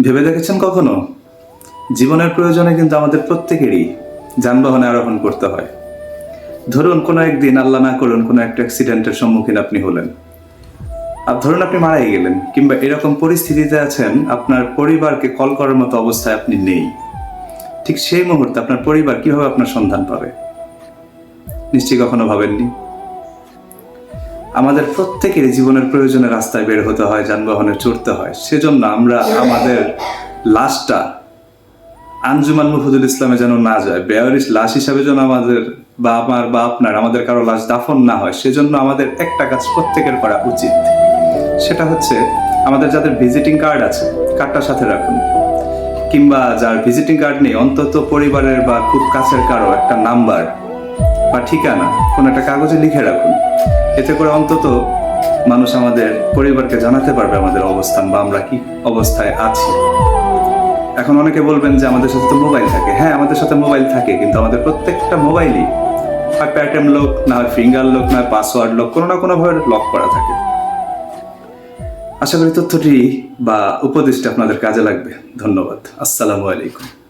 ভেবে দেখেছেন কখনো? জীবনের প্রয়োজনে কিন্তু আমাদের প্রত্যেকেরই যানবাহনে আরোহণ করতে হয়। ধরুন কোনো একদিন আল্লাহ না করুন কোনো একটা অ্যাক্সিডেন্টের সম্মুখীন আপনি হলেন। আর ধরুন আপনি মারাই গেলেন, কিংবা এরকম পরিস্থিতিতে আছেন, আপনার পরিবারকে কল করার মতো অবস্থায় আপনি নেই। ঠিক সেই মুহূর্তে আপনার পরিবার কীভাবে আপনার সন্ধান পাবে? নিশ্চয়ই কখনো ভাবেননি? আমাদের প্রত্যেকেরই জীবনের প্রয়োজনে রাস্তায় বের হতে হয়, যানবাহনে চড়তে হয়। সেজন্য আমরা আমাদের লাশটা আঞ্জুমান মুফুদুল ইসলামে যেন না যায়, বেয়ারিশ লাশ হিসাবে যেন আমাদের বা আমার বা আপনার আমাদের কারও লাশ দাফন না হয়, সেজন্য আমাদের একটা কাজ প্রত্যেকের করা উচিত। সেটা হচ্ছে আমাদের যাদের ভিজিটিং কার্ড আছে কার্ডটা সাথে রাখুন। কিংবা যার ভিজিটিং কার্ড নেই, অন্তত পরিবারের বা খুব কাছের কারও একটা নাম্বার বা ঠিকানা কোনো একটা কাগজে লিখে রাখুন। এতে করে অন্তত মানুষ আমাদের পরিবারকে জানাতে পারবে আমাদের অবস্থান বা আমরা কি অবস্থায় আছি। এখন অনেকে বলবেন যে আমাদের সাথে তো মোবাইল থাকে। হ্যাঁ আমাদের সাথে মোবাইল থাকে, কিন্তু আমাদের প্রত্যেকটা মোবাইলই হয় প্যাটার্ন লক, না হয় ফিঙ্গার লক, না হয় পাসওয়ার্ড লক, কোনো না কোনোভাবে লক করা থাকে। আশা করি তথ্যটি বা উপদেশটা আপনাদের কাজে লাগবে। ধন্যবাদ। আসসালামু আলাইকুম।